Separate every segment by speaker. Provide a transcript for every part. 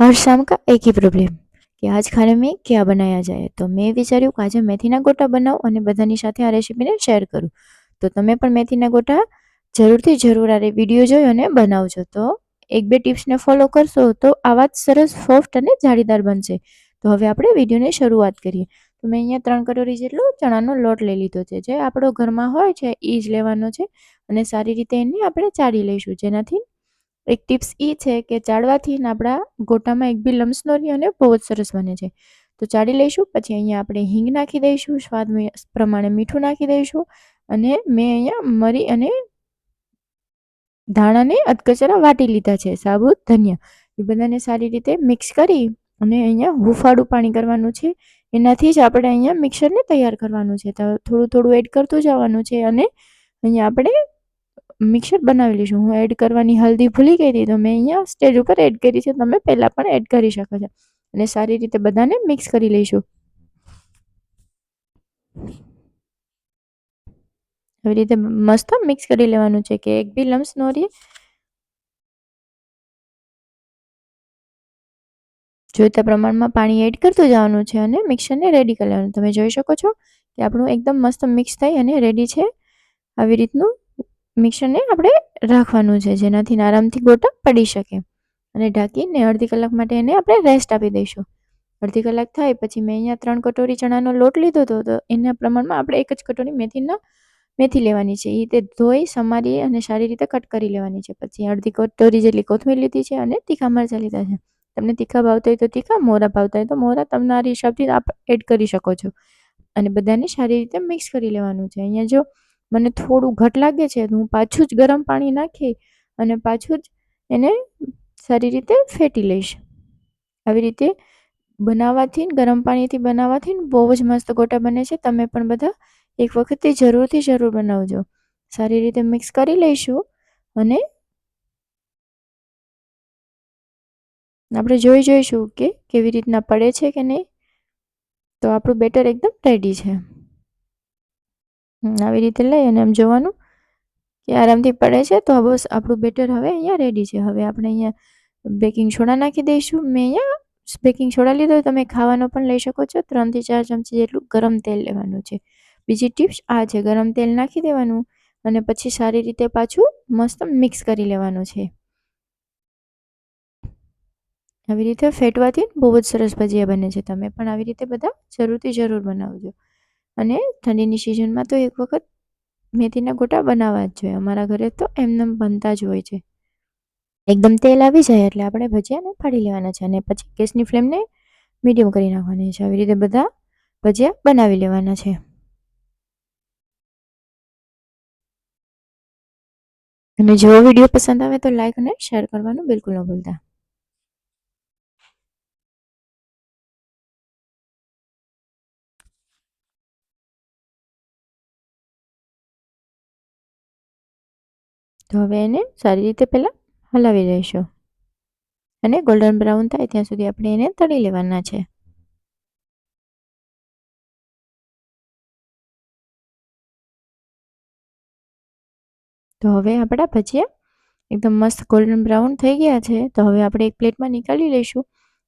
Speaker 1: हर शाम का एक ही પ્રોબ્લેમ કે આજ ખાને મેં ક્યાં બનાયા જાય તો મેં વિચાર્યું કે આજે મેથીના ગોટા બનાવું અને બધાની સાથે આ રેસીપીને શેર કરું તો તમે પણ મેથીના ગોટા જરૂરથી જરૂર આ વિડીયો જોઈ અને બનાવજો તો એક બે ટિપ્સને ફોલો કરશો તો આવા જ સરસ સોફ્ટ અને જાળીદાર બનશે તો હવે આપણે વિડીયોની શરૂઆત કરીએ તો મેં અહીંયા ત્રણ કટોરી જેટલો ચણાનો લોટ લઈ લીધો છે જે આપણો ઘરમાં હોય છે એ જ લેવાનો છે અને સારી રીતે એને આપણે ચાળી લઈશું જેનાથી એક ટિપ્સ એ છે કે ચાળવાથી આપણા ગોટામાં એક બી લમ્સ ન અને બહુ જ સરસ બને છે. તો ચાળી લઈશું, પછી અહીંયા આપણે હિંગ નાખી દઈશું, સ્વાદ પ્રમાણે મીઠું નાખી દઈશું અને મેં અહીંયા મરી અને ધાણાને અધકચરા વાટી લીધા છે, સાબુત, ધનિયા. એ બધાને સારી રીતે મિક્સ કરી અને અહીંયા હુંફાળું પાણી કરવાનું છે. એનાથી જ આપણે અહીંયા મિક્સરને તૈયાર કરવાનું છે. તો થોડું થોડું એડ કરતું જવાનું છે અને અહીંયા આપણે મિક્સર બનાવી લઈશું. હું એડ કરવાની હલ્દી ભૂલી ગઈ હતી, તો મેં અહીંયા સ્ટેજ ઉપર એડ કરી છે. તમે પહેલાં પણ એડ કરી શકો છો. અને સારી રીતે બધાને મિક્સ કરી લઈશું. આવી રીતે મસ્ત મિક્સ કરી લેવાનું છે કે એક બી લમ્સ નો રહે. જોઈતા પ્રમાણમાં પાણી એડ કરતું જવાનું છે અને મિક્સરને રેડી કરી લેવાનું. તમે જોઈ શકો છો કે આપણું એકદમ મસ્ત મિક્સ થઈ અને રેડી છે. આવી રીતનું મિક્સરને આપણે રાખવાનું છે, જેનાથી આરામથી ગોટા પડી શકે. અને ઢાંકીને અડધી કલાક માટે એને આપણે રેસ્ટ આપી દઈશું. અડધી કલાક થાય પછી મેં અહીંયા ત્રણ કટોરી ચણાનો લોટ લીધો હતો, તો એના પ્રમાણમાં આપણે એક જ કટોરી મેથીના, મેથી લેવાની છે. એ તે ધોઈ સમારી અને સારી રીતે કટ કરી લેવાની છે. પછી અડધી કટોરી જેટલી કોથમીર લીધી છે અને તીખા મરચાં લીધા છે. તમને તીખા ભાવતા હોય તો તીખા, મોરા ભાવતા હોય તો મોરા તમારા હિસાબથી આપ એડ કરી શકો છો. અને બધાને સારી રીતે મિક્સ કરી લેવાનું છે. અહીંયા જો મને થોડું ઘટ લાગે છે, તો હું પાછું જ ગરમ પાણી નાખી અને પાછું જ એને સારી રીતે ફેટી લઈશ. આવી રીતે બનાવવાથી ગરમ પાણીથી બનાવવાથી બહુ જ મસ્ત ગોટા બને છે. તમે પણ બધા એક વખતે જરૂરથી જરૂર બનાવજો. સારી રીતે મિક્સ કરી લઈશું અને આપણે જોઈ જોઈશું કે કેવી રીતના પડે છે કે નહીં. તો આપણું બેટર એકદમ રેડી છે. આવી રીતે લઈ અને એમ જોવાનું કે આરામથી પડે છે. તો બસ આપણું બેટર હવે અહીંયા રેડી છે. હવે આપણે અહીંયા બેકિંગ સોડા નાખી દઈશું. મેં અહીંયા બેકિંગ સોડા લીધો. તમે ખાવાનો પણ લઈ શકો છો. ત્રણથી ચાર ચમચી જેટલું ગરમ તેલ લેવાનું છે. બીજી ટિપ્સ આ છે. ગરમ તેલ નાખી દેવાનું અને પછી સારી રીતે પાછું મસ્ત મિક્સ કરી લેવાનું છે. આવી રીતે ફેટવાથી બહુ જ સરસ ભજીયા બને છે. તમે પણ આવી રીતે બધા જરૂરથી જરૂર બનાવજો. અને ઠંડીની સિઝનમાં તો એક વખત મેથીના ગોટા બનાવવા જ જોઈએ. અમારા ઘરે તો એમને બનતા જ હોય છે. એકદમ તેલ આવી જાય એટલે આપણે ભજીયાને ફાડી લેવાના છે અને પછી ગેસની ફ્લેમને મીડિયમ કરી નાખવાની છે. આવી રીતે બધા ભજીયા બનાવી લેવાના છે. અને જો વીડિયો પસંદ આવે તો લાઈક અને શેર કરવાનું બિલકુલ ન ભૂલતા. તો હવે એને સારી રીતે પહેલાં હલાવી લઈશું. અને ગોલ્ડન બ્રાઉન થાય ત્યાં સુધી આપણે એને તળી લેવાના છે. તો હવે આપણા ભજીયા એકદમ મસ્ત ગોલ્ડન બ્રાઉન થઈ ગયા છે. તો હવે આપણે એક પ્લેટમાં નીકાળી લઈશું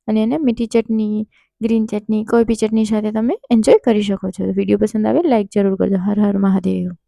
Speaker 1: અને એને મીઠી ચટણી ગ્રીન ચટણી, કોઈ બી ચટણી સાથે તમે એન્જોય કરી શકો છો. વીડિયો પસંદ આવે લાઇક જરૂર કરજો. હર હર મહાદેવ.